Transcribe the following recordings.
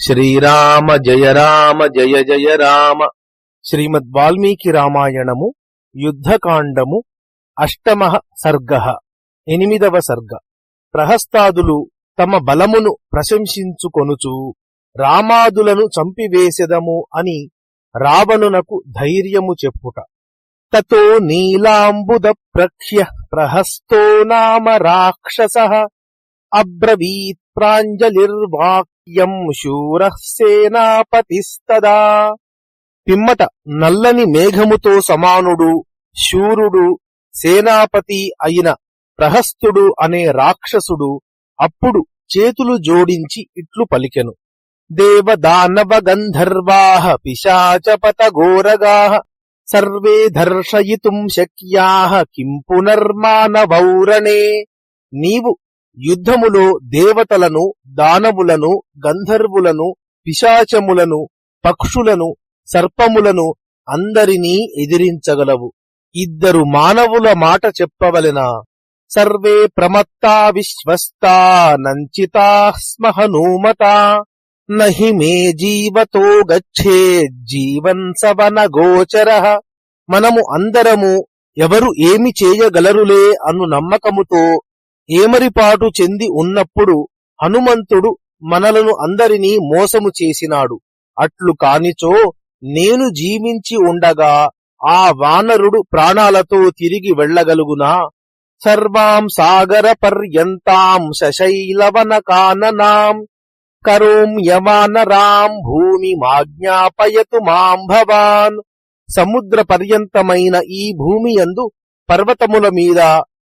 శ్రీరామ జయ రామ జయ జయ రామ. శ్రీమద్ వాల్మీకి రామాయణము యుద్ధకాండము అష్టమ సర్గ ఎనిమిదవ సర్గ. ప్రహస్తాదులు తమ బలమును ప్రశంసించుకొనుచు రామాదులను చంపివేసెదము అని రావణునకు ధైర్యము చెప్పుట. తతో నీలాంబుద ప్రఖ్య ప్రహస్తో నామ రాక్షస అబ్రవీత్ ప్రాంజలిర్వాక్యం శూర సేనాపతిస్తదా? పిమ్మట నల్లని మేఘముతో సమానుడు శూరుడు సేనాపతి అయిన ప్రహస్తుడు అనే రాక్షసుడు అప్పుడు చేతులు జోడించి ఇట్లు పలికెను. దేవదానవ గంధర్వాహ పిశాచపత ఘోరగాః సర్వే దర్శయితుం శక్యాహ కిం పునర్మానవౌరణే నీవు యుద్ధములో దేవతలను దానవులను గంధర్వులను పిశాచములను పక్షులను సర్పములను అందరినీ ఎదిరించగలవు. ఇద్దరు మానవుల మాట చెప్పవలెనా? సర్వే ప్రమత్తా విశ్వస్తా నంచితా స్మ హనుమత నహి మే జీవతో గచ్చే జీవన్ సవన గోచర. మనము అందరము ఎవరు ఏమి చేయగలరులే అను నమ్మకముతో ఏమరిపాటు చెంది ఉన్నప్పుడు హనుమంతుడు మనలను అందరినీ మోసము చేసినాడు. అట్లు కానిచో నేను జీవించి ఉండగా ఆ వానరుడు ప్రాణాలతో తిరిగి వెళ్ళగలుగునా? సర్వాం సాగర పర్యంతాం శశైలవన కాననాం కరోం యవానరాం భూమి మాజ్ఞాపయతు మాం భవాన్. సముద్ర పర్యంతమైన ఈ భూమి యందు పర్వతముల మీద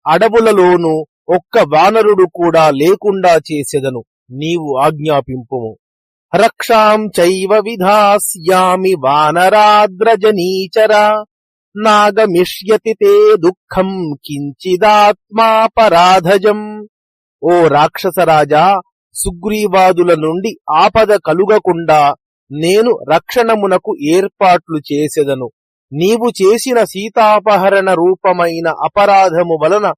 అడవులలోను ఒక్క వానరుడు కూడా లేకుండా చేసెదను. నీవు ఆజ్ఞాపింపుము. రక్షాం చైవ విధాస్యామి వానరాద్రజనీచరా. నాగమిష్యతి తే దుఃఖం కించిదాత్మాపరాధజం ఓ రాక్షసరాజా సుగ్రీవాదుల నుండి ఆపద కలుగకుండా నేను రక్షణమునకు ఏర్పాట్లు చేసెదను. నీవు చేసిన సీతాపహరణ రూపమైన అపరాధము వలన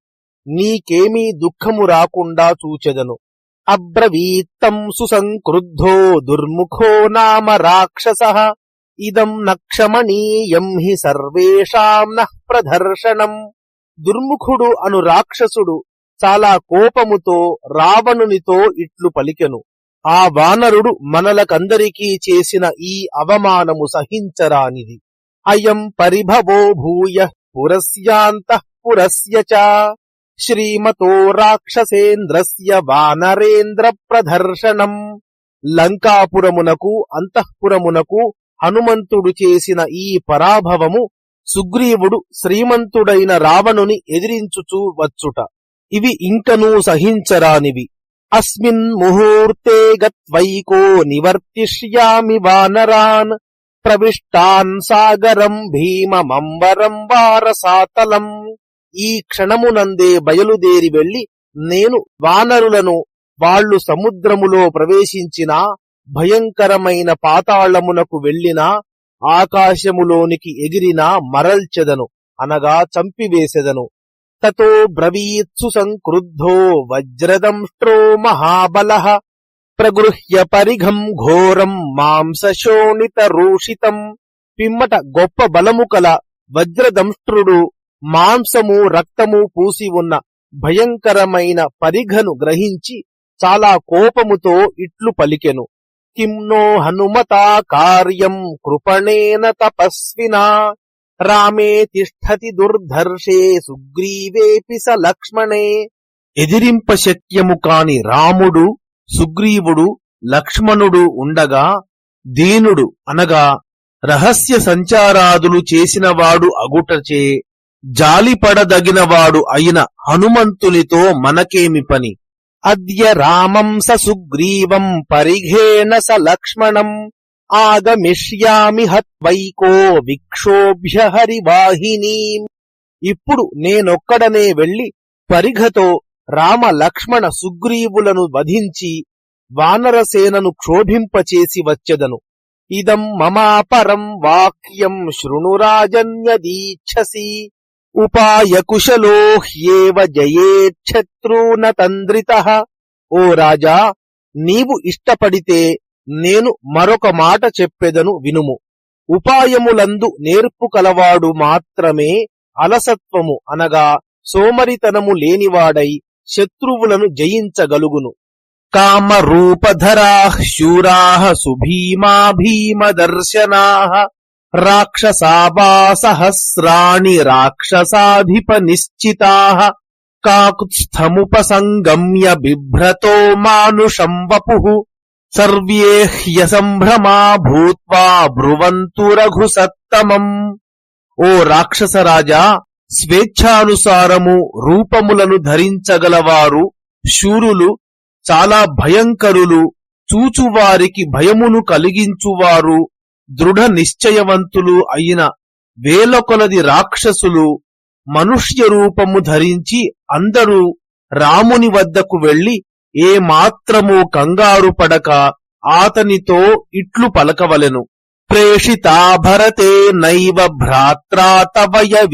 నీకేమీ దుఃఖము రాకుండా చూచెదను. అబ్రవీత్తం సుసంక్రుద్ధో దుర్ముఖో నామ రాక్షస. ఇదం నక్షమణీయం హి సర్వేషాం నః ప్రదర్శనం. దుర్ముఖుడు అను రాక్షసుడు చాలా కోపముతో రావణునితో ఇట్లు పలికెను. ఆ వానరుడు మనలకందరికీ చేసిన ఈ అవమానము సహించరానిది. అయం పరిభవో భూయ పురస్యాంతః పురస్య శ్రీమతో రాక్షసేంద్రస్య వానరేంద్ర ప్రదర్శనం లంకాపురమునకు అంతఃపురమునకు హనుమంతుడు చేసిన ఈ పరాభవము సుగ్రీవుడు శ్రీమంతుడైన రావణుని ఎదిరించుచూ వచ్చుట. ఇవి ఇంకనూ సహించరానివి. అస్మిన్ ముహూర్తే గత్వైకో నివర్తిష్యామి వానరాన్. ప్రవిష్టాన్ సాగరం భీమమంబరం వారసాతలం. ఈ క్షణమునందే బయలుదేరి వెళ్ళి నేను వానరులను వాళ్ళు సముద్రములో ప్రవేశించిన భయంకరమైన పాతాళమునకు వెళ్ళినా ఆకాశములోనికి ఎగిరినా మరల్చెదను అనగా చంపివేసెదను. తతో బ్రవీత్సు సంక్రుద్ధో వజ్రదంష్ట్రో మహాబల ప్రగృహ్య పరిఘం ఘోరం మాంసశోణిత రూషితం. పిమ్మట గొప్ప బలము కల వజ్రదంష్ట్రుడు మాంసము రక్తము పూసి ఉన్న భయంకరమైన పరిఘను గ్రహించి చాలా కోపముతో ఇట్లు పలికెను. కిమ్నో హనుమత హనుమతా కార్యం కృపణేన తపస్వినా. రామే తిష్టతి దుర్ధర్షే సుగ్రీవేపి స లక్ష్మణే. ఎదిరింప శక్యము కాని రాముడు సుగ్రీవుడు లక్ష్మణుడు ఉండగా దీనుడు అనగా రహస్య సంచారాదులు చేసినవాడు అగుటచే జాలిపడదగినవాడు అయిన హనుమంతునితో మనకేమి పని? అద్య రామం స సుగ్రీవం పరిఘేణ స లక్ష్మణం ఆగమిష్యామి హత్వైకో విక్షోభ్య హరివాహినీం. ఇప్పుడు నేనొక్కడనే వెళ్ళి పరిఘతో రామ లక్ష్మణ సుగ్రీవులను వధించి వానరసేనను క్షోభింపచేసి వచ్చెదను. ఇదం మమాపరం వాక్యం శృణురాజన్యదీచ్ఛసి ఉపాయకుశలో హ్యేవ జయేచ్ఛత్రూన తంద్రిత ఓ రాజా నీవు ఇష్టపడితే నేను మరొక మాట చెప్పెదను వినుము. ఉపాయములందు నేర్పు కలవాడు మాత్రమే అలసత్వము అనగా సోమరితనము లేనివాడై శత్రువులను జయించగలుగును. కామరూపధరా శూరా సుభీమా భీమదర్శనా రాక్షసా సహస్రాణి రాక్షసాధిప నిశ్చితా కాకుత్స్థముపసంగమ్య బిభ్రతో మానుషం వపు సర్వే హ్యసంభ్రమా భూత్వా బ్రువంతు రఘు సత్తమం ఓ రాక్షసరాజా స్వేచ్ఛానుసారము రూపములను ధరించగలవారు శూరులు చాలా భయంకరులు చూచువారికి భయమును కలిగించువారు దృఢ నిశ్చయవంతులు అయిన వేల కొలది రాక్షసులు మనుష్య రూపము ధరించి అందరూ రాముని వద్దకు వెళ్ళి ఏమాత్రము కంగారు పడక ఆతనితో ఇట్లు పలకవలెను. ప్రేషితా భరతే నైవ భ్రాత్రా తవయ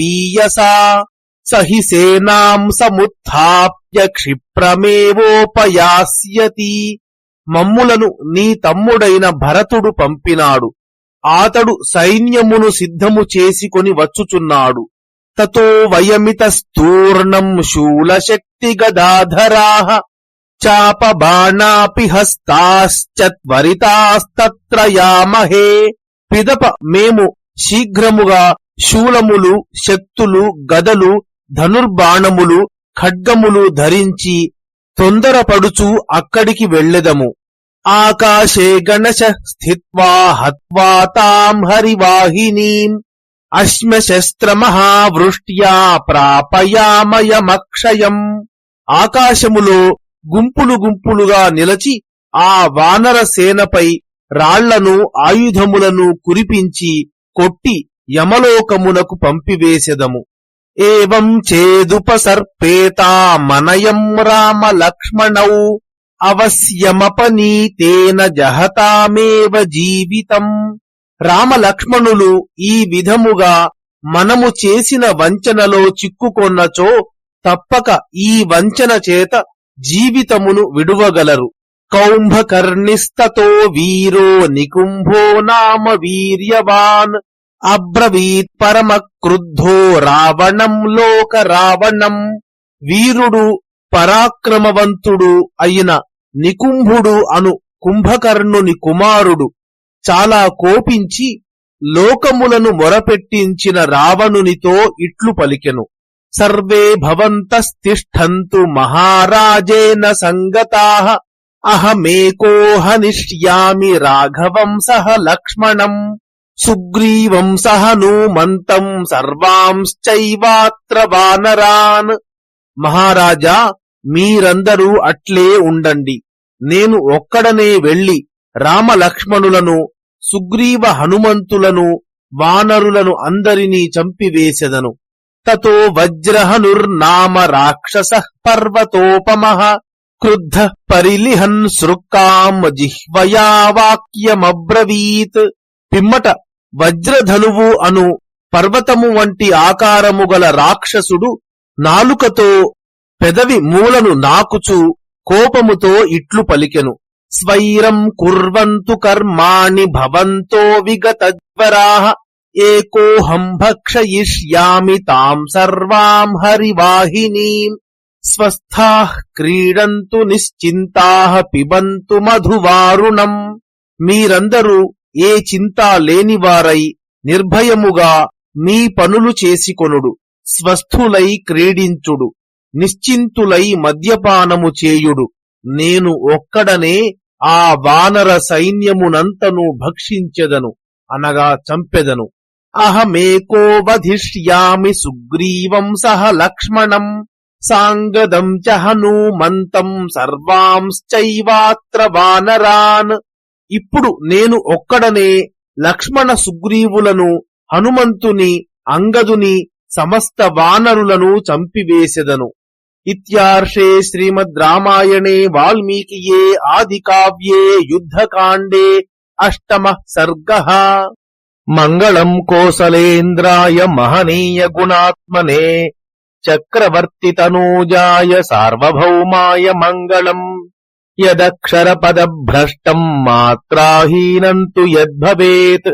సహి సేనాం సముత్ప్య క్షిప్రమేవోపయాస్యతి. మమ్ములను నీ తమ్ముడైన భరతుడు పంపినాడు. ఆతడు సైన్యమును సిద్ధము చేసుకొని వచ్చుచున్నాడు. తతో వయమిత స్థూర్ణం శూలశక్తి గదాధరాహ చాప బాణాపి హస్తాశ్చత్వరితాస్తత్రయామహే పిదప మేము శీఘ్రముగా శూలములు శక్తులు గదలు ధనుర్బాణములు ఖడ్గములు ధరించి తొందరపడుచు అక్కడికి వెళ్ళెదము. ఆకాశే గణశ స్థిత్వా హత్వా తాం హరివాహినీం అశ్మశస్త్రమహావృష్ట్యా ప్రాపయామయమక్షయం ఆకాశములో గుంపులు గుంపులుగా నిలచి ఆ వానర సేనపై రాళ్ళను ఆయుధములను కురిపించి కొట్టి యమలోకమునకు పంపివేసెదము. ఏం చేదుపసర్పేతా మనయం రామ లక్ష్మణౌ అవశ్యమపనీతేన జహతామేవ జీవితం. రామలక్ష్మణులు ఈ విధముగా మనము చేసిన వంచనలో చిక్కుకొన్నచో తప్పక ఈ వంచన చేత జీవితమును విడువగలరు. కౌంభకర్ణిస్తతో వీరో నికుంభో నామ వీర్యవాన్. అబ్రవీత్ పరమ క్రుద్ధో రావణం లోక రావణం. వీరుడు పరాక్రమవంతుడు అయిన నికుంభుడు అను కుంభకర్ణుని కుమారుడు చాలా కోపించి లోకములను మొరపెట్టించిన రావణునితో ఇట్లు పలికెను. సర్వే భవంతస్తిష్టంతు మహారాజేన సంగతా అహమేకోహనిష్యామి రాఘవం సహ లక్ష్మణం సుగ్రీవం సహ నూమంతం సర్వాంశ్చైవాత్ర వానరాన్. మహారాజా మీరందరూ అట్లే ఉండండి. నేను ఒక్కడనే వెళ్ళి రామలక్ష్మణులను సుగ్రీవ హనుమంతులను వానరులను అందరినీ చంపివేసెదను. తతో వజ్రహనుర్నామ రాక్షస పర్వతోపమ క్రుద్ధ పరిలిహన్ సృక్కాం జిహ్వయా వాక్యమబ్రవీత్. పిమ్మట వజ్రధనువు అను పర్వతము వంటి ఆకారము గల రాక్షసుడు నాలుకతో పెదవి మూలను నాకుచు కోపముతో ఇట్లు పలికెను. స్వైరం కుర్వంతు కర్మాణి భవంతో విగతజ్వరా ఏకోహం భక్షయిష్యామి తాం సర్వాం హరివాహినీం. స్వస్థా క్రీడంతు నిశ్చింతా పిబంతు మధువారుణం. మీరందరూ ఏ చింతా లేనివారై నిర్భయముగా మీ పనులు చేసికొనుడు. స్వస్థులై క్రీడించుడు. నిశ్చింతులై మద్యపానము చేయుడు. నేను ఒక్కడనే ఆ వానర సైన్యమునంతను భక్షించెదను అనగా చంపెదను. అహమేకో వధిష్యామి సుగ్రీవం సహ లక్ష్మణం సాంగదం చ హనుమంతం సర్వాంశ్చైవాత్ర వానరాన్. ఇప్పుడు నేను ఒక్కడనే లక్ష్మణ సుగ్రీవులను హనుమంతుని అంగదుని సమస్త వానరులను చంపివేసెదను. ఇత్యార్షే శ్రీమద్ రామాయణే వాల్మీకియే ఆది కావ్యే యుద్ధకాండే అష్టమ సర్గ. మంగళం కోసలేంద్రాయ మహనీయ గుణాత్మనే చక్రవర్తి తనూజాయ సార్వభౌమాయ మంగళం. యదక్షర పద భ్రష్టం మాత్రాహీనం తు యద్భవేత్.